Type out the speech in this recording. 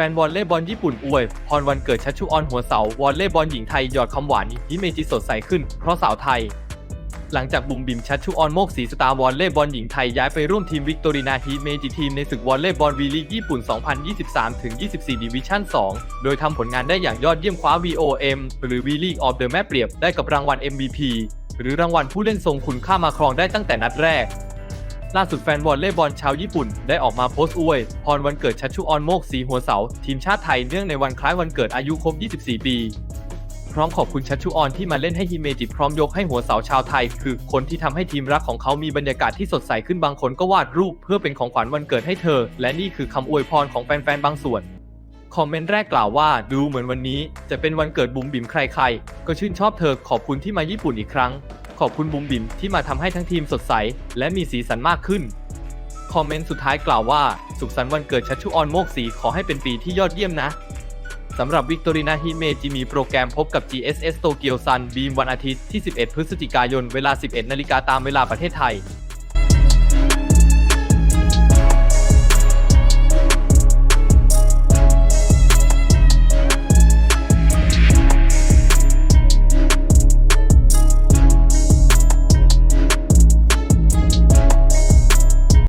ฟนวอลเลย์บอลญี่ปุ่นอวยพรวันเกิดชัชชุออนหัวเสาวอลเลย์บอลหญิงไทยหยอดคำหวานฮิเมจิสดใสขึ้น เพราะสาวไทย หลังจากบุ๋มบิมชัชชุออนโมกสีสตาร์วอลเลย์บอลหญิงไทยย้ายไปร่วมทีมวิกตอรีนาฮีเมจิทีมในศึกวอลเลย์บอลวีลีกญี่ปุ่น 2023-24 ดิวิชั่น 2 โดยทำผลงานได้อย่างยอดเยี่ยมคว้า VOM หรือ V League of the แม่เปรียบได้กับรางวัล MVP หรือรางวัลผู้เล่นทรงคุณค่ามาครองได้ตั้งแต่นัดแรก ล่าสุดแฟนวอลเลย์บอลชาวญี่ปุ่น ได้ออกมาโพสต์อวยพรวันเกิดชัชชุออนโมกสีหัวเสา ทีมชาติไทยเนื่องในวันคล้ายวันเกิดอายุครบ 24 ปีพร้อมขอบคุณชัชชุออนที่มาเล่นให้ฮิเมจิพร้อมยกให้หัวเสาชาวไทย คือคนที่ทำให้ทีมรักของเขามีบรรยากาศที่สดใสขึ้นบางคนก็วาดรูป เพื่อเป็นของขวัญวันเกิดให้เธอ และนี่คือคำอวยพรของแฟนๆบางส่วนคอมเมนต์แรกกล่าวว่าดูเหมือนวันนี้ จะเป็นวันเกิดบุ๋มบิ๋มใครๆ ก็ชื่นชอบเธอขอบคุณที่มาญี่ปุ่นอีกครั้ง ขอบคุณบุ๋มบิ๋มที่มาทำให้ทั้งทีมสดใส และมีสีสันมากขึ้น คอมเมนต์สุดท้ายกล่าวว่า สุขสันต์วันเกิดชัชชุออนโมกสีขอให้เป็นปีที่ยอดเยี่ยมนะสำหรับวิกตอรีนาฮิเมจิมีโปรแกรมพบกับ GSS โตเกียวซันบีมวันอาทิตย์ที่ 11 พฤศจิกายนเวลา 11 นาฬิกาตามเวลาประเทศไทย